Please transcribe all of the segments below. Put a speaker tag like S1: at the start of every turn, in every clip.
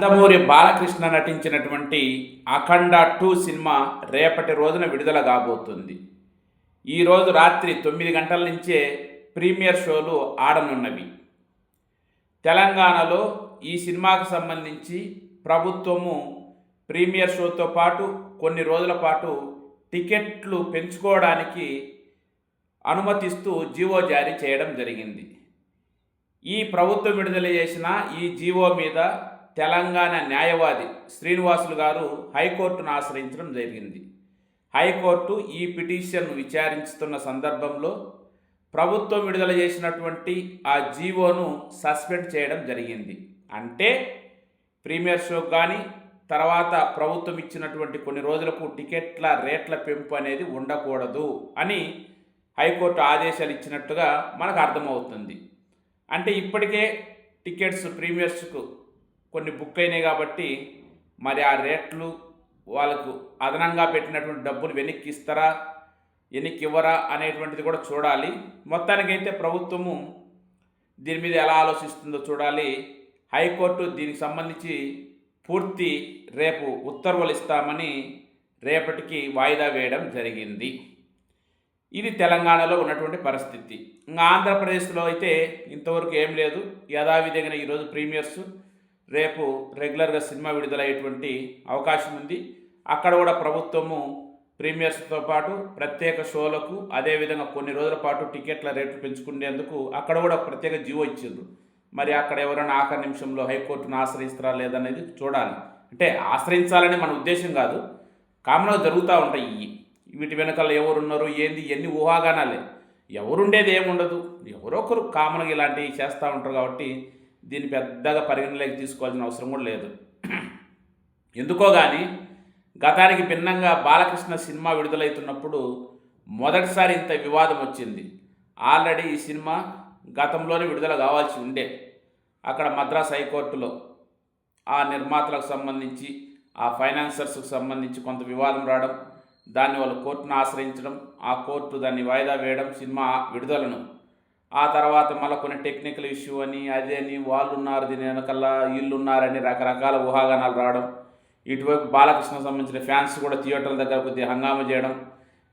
S1: నందమూరి బాలకృష్ణ నటించినటువంటి అఖండ two cinema రేపటి రోజున విడుదల కాబోతుంది. ఈరోజు రాత్రి తొమ్మిది గంటల నుంచే ప్రీమియర్ షోలు ఆడనున్నవి. తెలంగాణలో ఈ సినిమాకు సంబంధించి ప్రభుత్వము ప్రీమియర్ షోతో పాటు కొన్ని రోజుల పాటు టికెట్లు పెంచుకోవడానికి అనుమతిస్తూ జీవో జారీ చేయడం జరిగింది. ఈ ప్రభుత్వం విడుదల చేసిన ఈ జీవో మీద తెలంగాణ న్యాయవాది శ్రీనివాసులు గారు హైకోర్టును ఆశ్రయించడం జరిగింది. హైకోర్టు ఈ పిటిషన్ విచారిస్తున్న సందర్భంలో ప్రభుత్వం విడుదల చేసినటువంటి ఆ జీవోను సస్పెండ్ చేయడం జరిగింది. అంటే ప్రీమియర్ షో కానీ తర్వాత ప్రభుత్వం ఇచ్చినటువంటి కొన్ని రోజులకు టికెట్ల రేట్ల పెంపు అనేది ఉండకూడదు అని హైకోర్టు ఆదేశాలు ఇచ్చినట్టుగా మనకు అర్థమవుతుంది. అంటే ఇప్పటికే టికెట్స్ ప్రీమియర్స్కు కొన్ని బుక్ అయినాయి కాబట్టి మరి ఆ రేట్లు వాళ్ళకు అదనంగా పెట్టినటువంటి డబ్బులు వెనక్కి ఇస్తారా వెనక్కి ఇవ్వరా అనేటువంటిది కూడా చూడాలి. మొత్తానికైతే ప్రభుత్వము దీని మీద ఎలా ఆలోచిస్తుందో చూడాలి. హైకోర్టు దీనికి సంబంధించి పూర్తి రేపు ఉత్తర్వులు ఇస్తామని రేపటికి వాయిదా వేయడం జరిగింది. ఇది తెలంగాణలో ఉన్నటువంటి పరిస్థితి. ఇంకా ఆంధ్రప్రదేశ్లో అయితే ఇంతవరకు ఏం లేదు. యథావిధిగా ఈరోజు ప్రీమియర్స్ రేపు రెగ్యులర్గా సినిమా విడుదలయ్యేటువంటి అవకాశం ఉంది. అక్కడ కూడా ప్రభుత్వము ప్రీమియర్స్తో పాటు ప్రత్యేక షోలకు అదేవిధంగా కొన్ని రోజుల పాటు టికెట్ల రేట్లు పెంచుకునేందుకు అక్కడ కూడా ప్రత్యేక జీవో ఇచ్చిండ్రు. మరి అక్కడ ఎవరైనా ఆఖరి నిమిషంలో హైకోర్టును ఆశ్రయిస్తారా లేదనేది చూడాలి. అంటే ఆశ్రయించాలని మన ఉద్దేశం కాదు. కామన్గా జరుగుతూ ఉంటాయి ఇవి. వీటి వెనకాల ఎవరున్నారు ఏంది ఎన్ని ఊహాగానాలే. ఎవరుండేది ఏముండదు. ఎవరో ఒకరు కామన్గా ఇలాంటివి చేస్తూ ఉంటారు కాబట్టి దీన్ని పెద్దగా పరిగణలోకి తీసుకోవాల్సిన అవసరం కూడా లేదు. ఎందుకో కానీ గతానికి భిన్నంగా బాలకృష్ణ సినిమా విడుదలవుతున్నప్పుడు మొదటిసారి ఇంత వివాదం వచ్చింది. ఆల్రెడీ ఈ సినిమా గతంలోనే విడుదల కావాల్సి ఉండే. అక్కడ మద్రాస్ హైకోర్టులో ఆ నిర్మాతలకు సంబంధించి ఆ ఫైనాన్సర్స్కు సంబంధించి కొంత వివాదం రావడం దాన్ని వాళ్ళు కోర్టును ఆశ్రయించడం ఆ కోర్టు దాన్ని వాయిదా వేయడం సినిమా విడుదలను ఆ తర్వాత మళ్ళీ కొన్ని టెక్నికల్ ఇష్యూ అని అదే అని వాళ్ళు ఉన్నారు దీని వెనకల్లా వీళ్ళు ఉన్నారని రకరకాల ఊహాగానాలు రావడం. ఇటువైపు బాలకృష్ణ సంబంధించిన ఫ్యాన్స్ కూడా థియేటర్ల దగ్గర కొద్దిగా హంగామా చేయడం.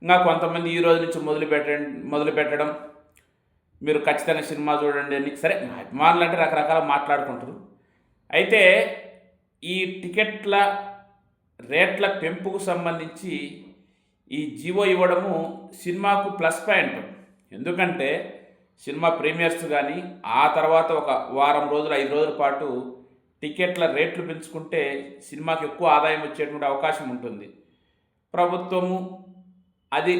S1: ఇంకా కొంతమంది ఈ రోజు నుంచి మొదలు పెట్ట మొదలు పెట్టడం. మీరు ఖచ్చితంగా సినిమా చూడండి అని సరే అభిమానులు అంటే రకరకాల మాట్లాడుకుంటారు. అయితే ఈ టికెట్ల రేట్ల పెంపుకు సంబంధించి ఈ జీవో ఇవ్వడము సినిమాకు ప్లస్ పాయింట్. ఎందుకంటే సినిమా ప్రీమియర్స్ కానీ ఆ తర్వాత ఒక వారం రోజులు ఐదు రోజుల పాటు టికెట్ల రేట్లు పెంచుకుంటే సినిమాకి ఎక్కువ ఆదాయం వచ్చేటువంటి అవకాశం ఉంటుంది. ప్రభుత్వము అది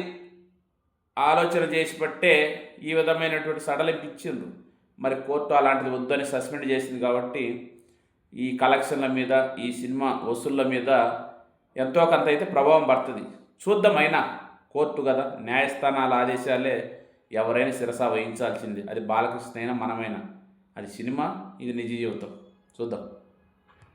S1: ఆలోచన చేసి పట్టే ఈ విధమైనటువంటి సడలింపు ఇచ్చిండ్రు. మరి కోర్టు అలాంటిది వద్దని సస్పెండ్ చేసింది కాబట్టి ఈ కలెక్షన్ల మీద ఈ సినిమా వసూళ్ళ మీద ఎంతో కొంత అయితే ప్రభావం పడుతుంది. చూద్దామైనా కోర్టు కదా న్యాయస్థానాల ఆదేశాలే ఎవరైనా శిరస వహించాల్సింది. అది బాలకృష్ణ అయినా మనమైనా. అది సినిమా ఇది నిజ జీవితం. చూద్దాం.